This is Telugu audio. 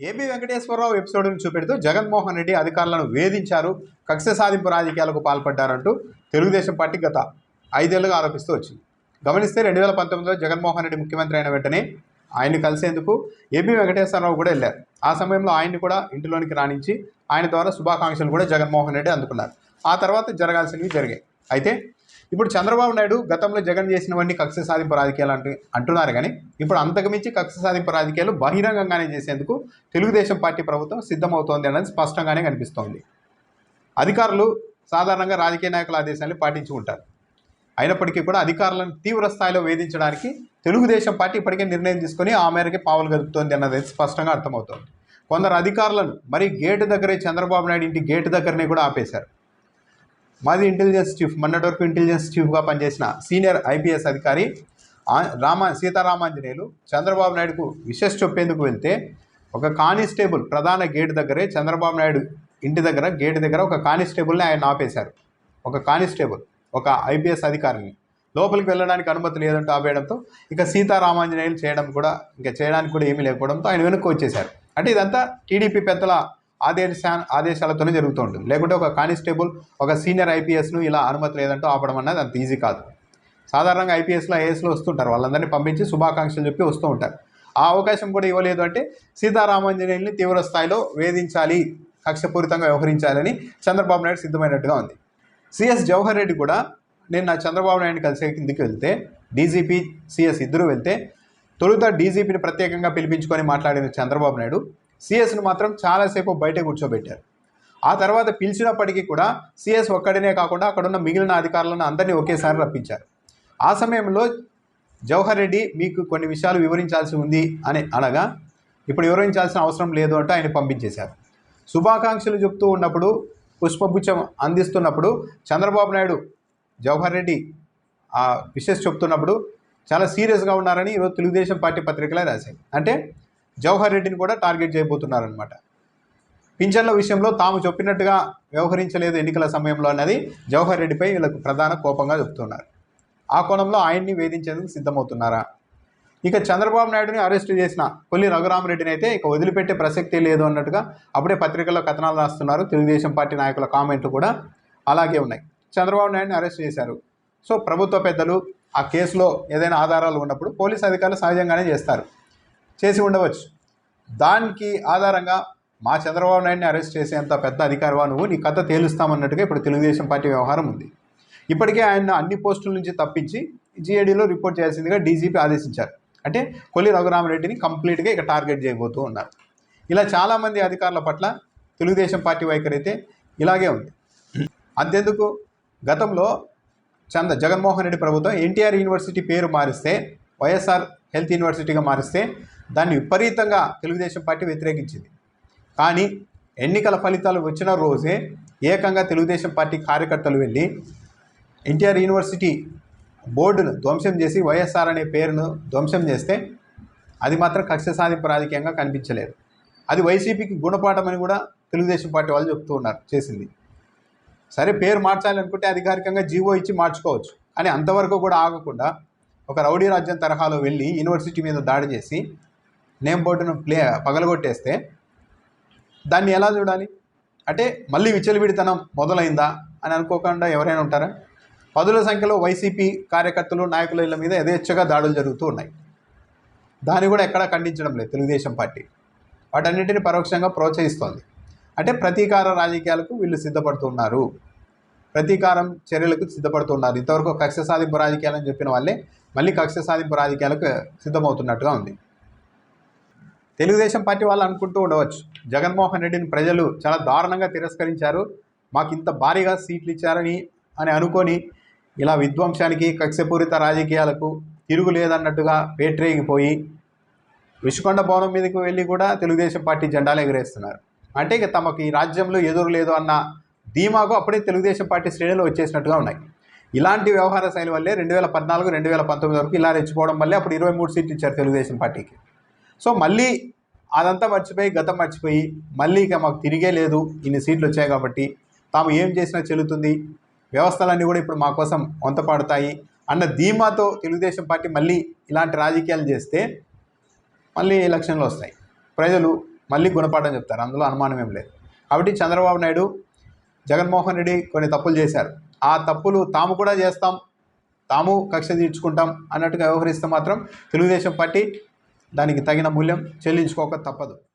ఏపీ వెంకటేశ్వరరావు ఎపిసోడ్ను చూపెడుతూ జగన్మోహన్ రెడ్డి అధికారులను వేధించారు కక్ష సాధింపు రాజకీయాలకు పాల్పడ్డారంటూ తెలుగుదేశం పార్టీ గత ఐదేళ్ళుగా ఆరోపిస్తూ వచ్చింది. గమనిస్తే రెండు వేల పంతొమ్మిదిలో జగన్మోహన్ రెడ్డి ముఖ్యమంత్రి అయిన వెంటనే ఆయన్ని కలిసేందుకు ఏపీ వెంకటేశ్వరరావు కూడా వెళ్ళారు. ఆ సమయంలో ఆయన్ని కూడా ఇంటిలోనికి రాణించి ఆయన ద్వారా శుభాకాంక్షలు కూడా జగన్మోహన్ రెడ్డి అందుకున్నారు. ఆ తర్వాత జరగాల్సినవి జరిగాయి. అయితే ఇప్పుడు చంద్రబాబు నాయుడు గతంలో జగన్ చేసినవన్నీ కక్ష సాధింపు రాజకీయాలు అంటూ అంటున్నారు కానీ ఇప్పుడు అంతకుమించి కక్ష సాధింపు రాజకీయాలు బహిరంగంగానే చేసేందుకు తెలుగుదేశం పార్టీ ప్రభుత్వం సిద్ధమవుతోంది అన్నది స్పష్టంగానే కనిపిస్తోంది. అధికారులు సాధారణంగా రాజకీయ నాయకుల ఆదేశాన్ని పాటించి ఉంటారు. అయినప్పటికీ కూడా అధికారులను తీవ్ర స్థాయిలో వేధించడానికి తెలుగుదేశం పార్టీ ఇప్పటికే నిర్ణయం తీసుకొని ఆ మేరకే పావులు గదుపుతోంది అన్నది స్పష్టంగా అర్థమవుతోంది. కొందరు అధికారులను మరి గేటు దగ్గరే చంద్రబాబు నాయుడు ఇంటి గేటు దగ్గరనే కూడా ఆపేశారు. మాది ఇంటెలిజెన్స్ చీఫ్ మొన్నటి వరకు ఇంటెలిజెన్స్ చీఫ్గా పనిచేసిన సీనియర్ ఐపీఎస్ అధికారి రామా రామ సీతారామాంజనేయులు చంద్రబాబు నాయుడుకు విశేష చెప్పేందుకు వెళ్తే ఒక కానిస్టేబుల్ ప్రధాన గేట్ దగ్గరే చంద్రబాబు నాయుడు ఇంటి దగ్గర గేట్ దగ్గర ఒక కానిస్టేబుల్ని ఆయన ఆపేశారు. ఒక కానిస్టేబుల్ ఒక ఐపీఎస్ అధికారిని. లోపలికి వెళ్ళడానికి అనుమతి లేదంటూ ఆపేయడంతో ఇక సీతారామాంజనేయులు చేయడం కూడా ఇంకా చేయడానికి కూడా ఏమీ లేకపోవడంతో ఆయన వెనక్కి వచ్చేశారు. అంటే ఇదంతా టీడీపీ పెద్దల ఆదేశ ఆదేశాలతోనే జరుగుతూ ఉంటుంది. లేకుంటే ఒక కానిస్టేబుల్ ఒక సీనియర్ ఐపీఎస్ను ఇలా అనుమతి లేదంటూ ఆపడం అన్నది అంత ఈజీ కాదు. సాధారణంగా ఐపీఎస్లో ఐఏఎస్లో వస్తుంటారు వాళ్ళందరినీ పంపించి శుభాకాంక్షలు చెప్పి వస్తూ ఉంటారు. ఆ అవకాశం కూడా ఇవ్వలేదు అంటే సీతారామాంజనేయుల్ని తీవ్ర స్థాయిలో వేధించాలి కక్షపూరితంగా వ్యవహరించాలని చంద్రబాబు నాయుడు సిద్ధమైనట్టుగా ఉంది. సిఎస్ జవహర్ రెడ్డి కూడా నిన్న చంద్రబాబు నాయుడు కలిసే కిందికి వెళ్తే డీజీపీ సిఎస్ ఇద్దరు వెళ్తే తొలుత డీజీపీని ప్రత్యేకంగా పిలిపించుకొని మాట్లాడిన చంద్రబాబు నాయుడు సిఎస్ను మాత్రం చాలాసేపు బయట కూర్చోబెట్టారు. ఆ తర్వాత పిలిచినప్పటికీ కూడా సిఎస్ ఒక్కడినే కాకుండా అక్కడున్న మిగిలిన అధికారులను అందరినీ ఒకేసారి రప్పించారు. ఆ సమయంలో జవహర్ రెడ్డి మీకు కొన్ని విషయాలు వివరించాల్సి ఉంది అని అనగా ఇప్పుడు వివరించాల్సిన అవసరం లేదు అంటూ ఆయన పంపించేశారు. శుభాకాంక్షలు చెప్తూ ఉన్నప్పుడు పుష్పగుచ్చం అందిస్తున్నప్పుడు చంద్రబాబు నాయుడు జవహర్ రెడ్డి ఆ విషెస్ చెప్తున్నప్పుడు చాలా సీరియస్గా ఉన్నారని ఈరోజు తెలుగుదేశం పార్టీ పత్రికలే రాశాయి. అంటే జవహర్ రెడ్డిని కూడా టార్గెట్ చేయబోతున్నారనమాట పింఛన్ల విషయంలో తాము చెప్పినట్టుగా వ్యవహరించలేదు ఎన్నికల సమయంలో అన్నది జవహర్ రెడ్డిపై వీళ్ళకు ప్రధాన కోపంగా చెప్తున్నారు. ఆ కోణంలో ఆయన్ని వేధించేందుకు సిద్ధమవుతున్నారా? ఇక చంద్రబాబు నాయుడుని అరెస్టు చేసిన కొల్లి రఘురామరెడ్డిని అయితే ఇక వదిలిపెట్టే ప్రసక్తి లేదు అన్నట్టుగా అప్పుడే పత్రికల్లో కథనాలు రాస్తున్నారు. తెలుగుదేశం పార్టీ నాయకుల కామెంట్లు కూడా అలాగే ఉన్నాయి. చంద్రబాబు నాయుడుని అరెస్ట్ చేశారు. సో ప్రభుత్వ పెద్దలు ఆ కేసులో ఏదైనా ఆధారాలు ఉన్నప్పుడు పోలీస్ అధికారులు సహజంగానే చేస్తారు. చేసి ఉండవచ్చు. దానికి ఆధారంగా మా చంద్రబాబు నాయుడిని అరెస్ట్ చేసేంత పెద్ద అధికారవా నువ్వు? నీ కథ తేలుస్తామన్నట్టుగా ఇప్పుడు తెలుగుదేశం పార్టీ వ్యవహారం ఉంది. ఇప్పటికే ఆయన అన్ని పోస్టుల నుంచి తప్పించి జీఏడీలో రిపోర్ట్ చేయాల్సిందిగా డీజీపీ ఆదేశించారు. అంటే కొల్లి రఘురామరెడ్డిని కంప్లీట్గా ఇక టార్గెట్ చేయబోతూ ఉన్నారు. ఇలా చాలామంది అధికారుల పట్ల తెలుగుదేశం పార్టీ వైఖరి అయితే ఇలాగే ఉంది. అంతెందుకు? గతంలో చంద జగన్మోహన్ రెడ్డి ప్రభుత్వం ఎన్టీఆర్ యూనివర్సిటీ పేరు మారిస్తే వైఎస్ఆర్ హెల్త్ యూనివర్సిటీగా మారిస్తే దాన్ని విపరీతంగా తెలుగుదేశం పార్టీ వ్యతిరేకించింది. కానీ ఎన్నికల ఫలితాలు వచ్చిన రోజే ఏకంగా తెలుగుదేశం పార్టీ కార్యకర్తలు వెళ్ళి ఎన్టీఆర్ యూనివర్సిటీ బోర్డును ధ్వంసం చేసి వైఎస్ఆర్ అనే పేరును ధ్వంసం చేస్తే అది మాత్రం కక్ష సాధింపు రాజకీయంగా కనిపించలేదు. అది వైసీపీకి గుణపాఠం అని కూడా తెలుగుదేశం పార్టీ వాళ్ళు చెప్తూ ఉన్నారు చేసింది. సరే పేరు మార్చాలనుకుంటే అధికారికంగా జీవో ఇచ్చి మార్చుకోవచ్చు. కానీ అంతవరకు కూడా ఆగకుండా ఒక రౌడీ రాజ్యం తరహాలో వెళ్ళి యూనివర్సిటీ మీద దాడి చేసి నేమ్ బోర్డును ప్లే పగలగొట్టేస్తే దాన్ని ఎలా చూడాలి? అంటే మళ్ళీ విచ్చలవిడితనం మొదలైందా అని అనుకోకుండా ఎవరైనా ఉంటారా? పదుల సంఖ్యలో వైసీపీ కార్యకర్తలు నాయకుల ఇళ్ళ మీద యథేచ్ఛగా దాడులు జరుగుతూ ఉన్నాయి. దాన్ని కూడా ఎక్కడా ఖండించడం లేదు తెలుగుదేశం పార్టీ. వాటన్నిటిని పరోక్షంగా ప్రోత్సహిస్తోంది. అంటే ప్రతీకార రాజకీయాలకు వీళ్ళు సిద్ధపడుతున్నారు. ప్రతీకారం చర్యలకు సిద్ధపడుతున్నారు. ఇంతవరకు కక్ష సాధింపు రాజకీయాలని చెప్పిన వాళ్ళే మళ్ళీ కక్ష సాధింపు రాజకీయాలకు సిద్ధమవుతున్నట్టుగా ఉంది. తెలుగుదేశం పార్టీ వాళ్ళు అనుకుంటూ ఉండవచ్చు. జగన్మోహన్ రెడ్డిని ప్రజలు చాలా దారుణంగా తిరస్కరించారు. మాకు ఇంత భారీగా సీట్లు ఇచ్చారని అని అనుకొని ఇలా విధ్వంసానికి కక్షపూరిత రాజకీయాలకు తిరుగు లేదన్నట్టుగా పేట్రేగిపోయి విషుకొండ భవనం మీదకి వెళ్ళి కూడా తెలుగుదేశం పార్టీ జెండాలు ఎగరేస్తున్నారు. అంటే ఇక తమకు ఈ రాజ్యంలో ఎదురు లేదు అన్న ధీమాకు అప్పుడే తెలుగుదేశం పార్టీ శ్రేణులు వచ్చేసినట్టుగా ఉన్నాయి. ఇలాంటి వ్యవహార శైలి వల్లే రెండు వేల పద్నాలుగు రెండు వేల పంతొమ్మిది వరకు ఇలా రెచ్చిపోవడం వల్లే అప్పుడు ఇరవై మూడు సీట్లు ఇచ్చారు తెలుగుదేశం పార్టీకి. సో మళ్ళీ అదంతా మర్చిపోయి గతం మర్చిపోయి మళ్ళీ ఇక మాకు తిరిగే లేదు ఇన్ని సీట్లు వచ్చాయి కాబట్టి తాము ఏం చేసినా చెల్లుతుంది. వ్యవస్థలన్నీ కూడా ఇప్పుడు మా కోసం వంతపాడుతాయి అన్న ధీమాతో తెలుగుదేశం పార్టీ మళ్ళీ ఇలాంటి రాజకీయాలు చేస్తే మళ్ళీ ఎలక్షన్లు వస్తాయి. ప్రజలు మళ్ళీ గుణపాఠం చెప్తారు అందులో అనుమానం ఏం లేదు. కాబట్టి చంద్రబాబు నాయుడు జగన్మోహన్ రెడ్డి కొన్ని తప్పులు చేశారు. ఆ తప్పులు తాము కూడా చేస్తాం తాము కక్ష తీర్చుకుంటాం అన్నట్టుగా వ్యవహరిస్తే మాత్రం తెలుగుదేశం పార్టీ దానికి తగిన మూల్యం చెల్లించుకోక తప్పదు.